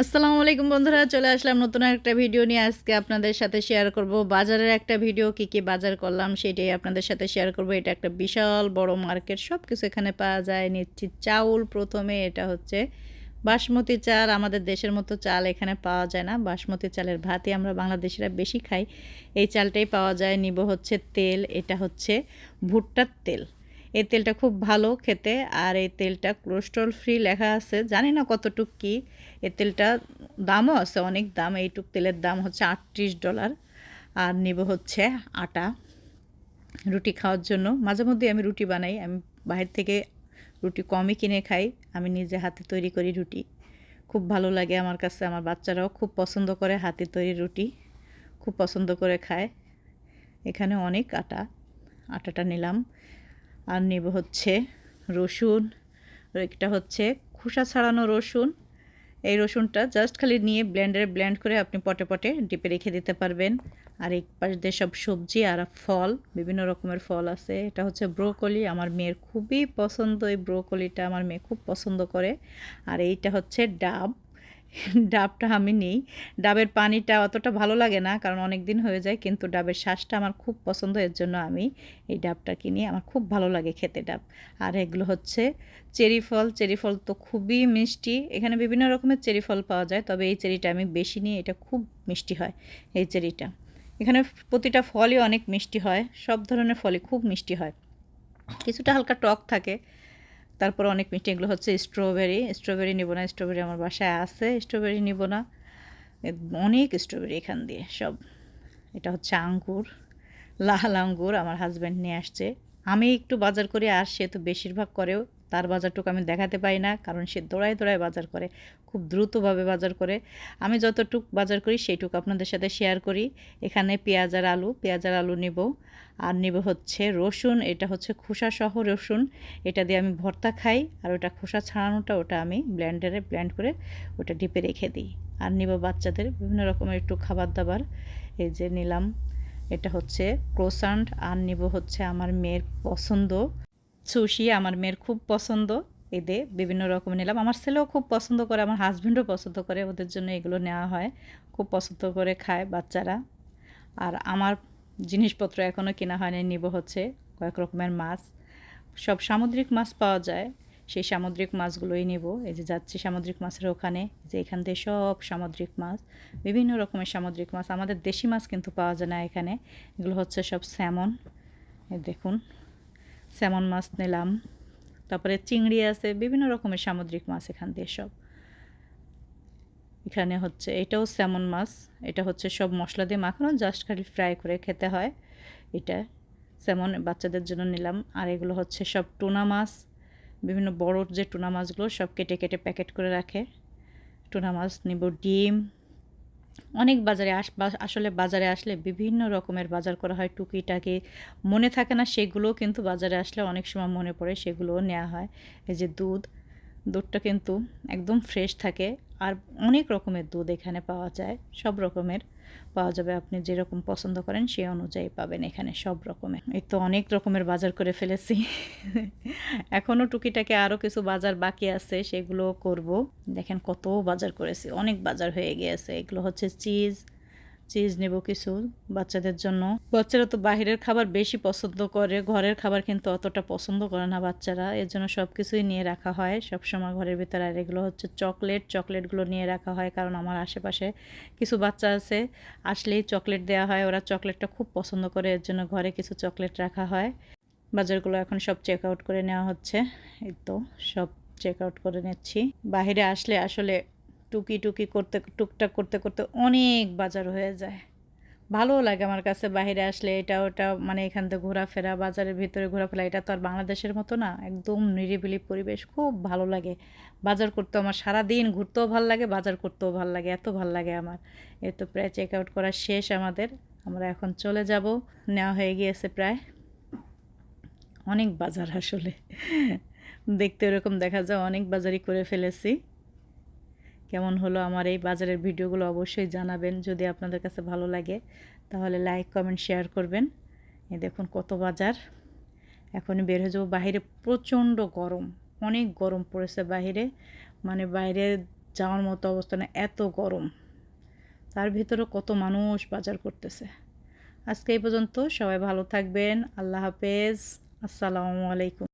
আসসালামু আলাইকুম বন্ধুরা, চলে আসলাম নতুন একটা ভিডিও নিয়ে। আজকে আপনাদের সাথে শেয়ার করব বাজারের একটা ভিডিও, কি কি বাজার করলাম সেটাই আপনাদের সাথে শেয়ার করব। এটা একটা বিশাল বড় মার্কেট সব কিছু এখানে পাওয়া যায়। নিচ্ছি চাউল প্রথমে, এটা হচ্ছে বাসমতি চাল। আমাদের দেশের মতো চাল এখানে পাওয়া যায় না। বাসমতি চালের ভাতই আমরা বাংলাদেশিরা বেশি খাই। এই চালটাই পাওয়া যায়। নিব হচ্ছে তেল, এটা হচ্ছে ভুট্টার তেল। এই তেলটা খুব ভালো খেতে। আর এই তেলটা কোলেস্ট্রল ফ্রি লেখা আছে। জানি না কতটুক কী। এই তেলটা দামও আছে, অনেক দাম। এইটুক তেলের দাম হচ্ছে আটত্রিশ ডলার। আর নেব হচ্ছে আটা। রুটি খাওয়ার জন্য। মাঝে মধ্যে আমি রুটি বানাই। আমি বাহির থেকে রুটি কমই কিনে খাই। আমি নিজে হাতে তৈরি করি রুটি। খুব ভালো লাগে আমার কাছে। আমার বাচ্চারাও খুব পছন্দ করে হাতে তৈরি রুটি। খুব পছন্দ করে খায়। এখানে অনেক আটা। আটাটা নিলাম। আর নেব হচ্ছে রসুন একটা হচ্ছে খোসা ছাড়ানো রসুন। এই রসুনটা জাস্ট খালি নিয়ে ব্লেন্ডারে ব্লেন্ড করে আপনি পটে পটে ডিপে রেখে দিতে পারবেন। আর এক পাশ দিয়ে সব সবজি আর ফল, বিভিন্ন রকমের ফল আছে। এটা হচ্ছে ব্রোকলি। আমার মেয়ের খুবই পছন্দ। এই ব্রোকলিটা আমার মেয়ে খুব পছন্দ করে। আর এইটা হচ্ছে ডাব। ডাবটা আমি নিই। ডাবের পানিটা অতটা ভালো লাগে না, কারণ অনেক দিন হয়ে যায়, কিন্তু ডাবের শ্বাসটা আমার খুব পছন্দ, এর জন্য আমি এই ডাবটা কিনি আমার খুব ভালো লাগে খেতে ডাব। আর এগুলো হচ্ছে চেরি ফল। চেরি ফল তো খুবই মিষ্টি। এখানে বিভিন্ন রকমের চেরি ফল পাওয়া যায়, তবে এই চেরিটা আমি বেশি নিই, এটা খুব মিষ্টি হয়, এই চেরিটা। এখানে প্রতিটা ফলই অনেক মিষ্টি হয়, সব ধরনের ফলই খুব মিষ্টি হয়। কিছুটা হালকা টক থাকে তারপর অনেক মিষ্টি, এগুলো হচ্ছে স্ট্রবেরি স্ট্রবেরি নিব না স্ট্রবেরি আমার বাসায় আছে স্ট্রবেরি নিব না। অনেক স্ট্রবেরি এখান দিয়ে, সব। এটা হচ্ছে আঙ্গুর, লাল আঙ্গুর আমার হাজব্যান্ড নিয়ে আসছে। আমি একটু বাজার করে সে তো বেশিরভাগ করেও। তার বাজারটুকু আমি দেখাতে পাই না, কারণ সে দৌড়ায় দৌড়ায় বাজার করে, খুব দ্রুতভাবে বাজার করে। আমি যতটুক বাজার করি সেইটুকু আপনাদের সাথে শেয়ার করি। এখানে পেঁয়াজ আর আলু, পেঁয়াজ আর আলু নেব। আর নেব হচ্ছে রসুন, এটা হচ্ছে খোসা সহ রসুন। এটা দিয়ে আমি ভর্তা খাই, আর ওটা খোসা ছাড়ানোটা ওটা আমি ব্ল্যান্ডারে ব্ল্যান্ড করে ওটা ডিপে রেখে দিই। আর নিব বাচ্চাদের বিভিন্ন রকমের একটু খাবার দাবার এই যে নিলাম, এটা হচ্ছে ক্রোসান্ট আর নিব হচ্ছে আমার মেয়ের পছন্দ। সুশি আমার মেয়ের খুব পছন্দ। এদে বিভিন্ন রকম নিলাম। আমার ছেলেও খুব পছন্দ করে, আমার হাজব্যান্ডও পছন্দ করে, ওদের জন্য এগুলো নেওয়া হয়। খুব পছন্দ করে খায় বাচ্চারা। আর আমার জিনিসপত্র এখনও কেনা হয়নি, নিব হচ্ছে কয়েক রকমের মাছ। সব সামুদ্রিক মাছ পাওয়া যায়, সেই সামুদ্রিক মাছগুলোই নেব। এই যে যাচ্ছি সামুদ্রিক মাছের ওখানে যে এখান থেকে সব সামুদ্রিক মাছ, বিভিন্ন রকমের সামুদ্রিক মাছ। আমাদের দেশি মাছ কিন্তু পাওয়া যায় না এখানে, এগুলো হচ্ছে সব স্যামন দেখুন। স্যামন মাছ নিলাম। তারপরে চিংড়ি আছে, বিভিন্ন রকমের সামুদ্রিক মাছ এখান দিয়ে সব। এখানে হচ্ছে এটাও স্যামন মাছ, এটা হচ্ছে সব মশলা দিয়ে মাখানো জাস্ট খালি ফ্রাই করে খেতে হয়। এটা স্যামন বাচ্চাদের জন্য নিলাম। আর এগুলো হচ্ছে সব টুনা মাছ, বিভিন্ন বড় যে টুনা মাছগুলো সব কেটে কেটে প্যাকেট করে রাখে। টুনা মাছ, নিব ডিম অনেক বাজারে আস আসলে বাজারে আসলে বিভিন্ন রকমের বাজার করা হয়। টুকিটাকি মনে থাকে না, সেগুলোও কিন্তু বাজারে আসলে অনেক সময় মনে পড়ে, সেগুলোও নেওয়া হয়। এই যে দুধ, দুধটা কিন্তু একদম ফ্রেশ থাকে। আর অনেক রকমের দুধ এখানে পাওয়া যায়, সব রকমের পাওয়া যাবে। আপনি যেরকম পছন্দ করেন সে অনুযায়ী পাবেন এখানে সব রকমের। এই তো অনেক রকমের বাজার করে ফেলেছি। এখনও টুকিটাকে আরও কিছু বাজার বাকি আছে সেগুলো করব। দেখেন কত বাজার করেছি, অনেক বাজার হয়ে গিয়েছে। এগুলো হচ্ছে চিজ চিজ নেব কিছু বাচ্চাদের জন্য। বাচ্চারা তো বাহিরের খাবার বেশি পছন্দ করে, ঘরের খাবার কিন্তু অতটা পছন্দ করে না বাচ্চারা। এর জন্য সব কিছুই নিয়ে রাখা হয়। সব সময় ঘরের ভিতরে, আর এগুলো হচ্ছে চকলেট। চকলেটগুলো নিয়ে রাখা হয় কারণ আমার আশেপাশে কিছু বাচ্চা আছে। আসলেই চকলেট দেওয়া হয়, ওরা চকলেটটা খুব পছন্দ করে, এর জন্য ঘরে কিছু চকলেট রাখা হয়। বাজারগুলো এখন সব চেক আউট করে নেওয়া হচ্ছে। এই তো, সব চেক আউট করে নিচ্ছি। বাহিরে আসলে আসলে টুকি টুকি করতে, টুকটাক করতে করতে অনেক বাজার হয়ে যায়। ভালো লাগে আমার কাছে বাইরে আসলে এটা ওটা মানে এখান থেকে ঘোরাফেরা, বাজারের ভিতরে ঘোরাফেরা, এটা তো আর বাংলাদেশের মতো না, একদম নিরিবিলি পরিবেশ, খুব ভালো লাগে। বাজার করতে আমার সারা দিন ঘুরতেও ভালো লাগে, বাজার করতেও ভালো লাগে, এত ভালো লাগে আমার। এ তো প্রায় চেক আউট করা শেষ আমাদের, আমরা এখন চলে যাব, নেওয়া হয়ে গিয়েছে প্রায়। অনেক বাজার আসলে, দেখতে ওরকম দেখা যায়, অনেক বাজারই করে ফেলেছি। কেমন হলো আমার এই বাজারের ভিডিওগুলো অবশ্যই জানাবেন। যদি আপনাদের কাছে ভালো লাগে, তাহলে লাইক কমেন্ট শেয়ার করবেন। এ দেখুন কত বাজার। এখন বের হয়ে যাব বাহিরে প্রচণ্ড গরম, অনেক গরম পড়েছে বাহিরে মানে বাইরে যাওয়ার মতো অবস্থা না, এত গরম। তার ভিতরে কত মানুষ বাজার করতেছে। আজকে এই পর্যন্ত সবাই ভালো থাকবেন। আল্লাহ হাফেজ। আসসালামু আলাইকুম।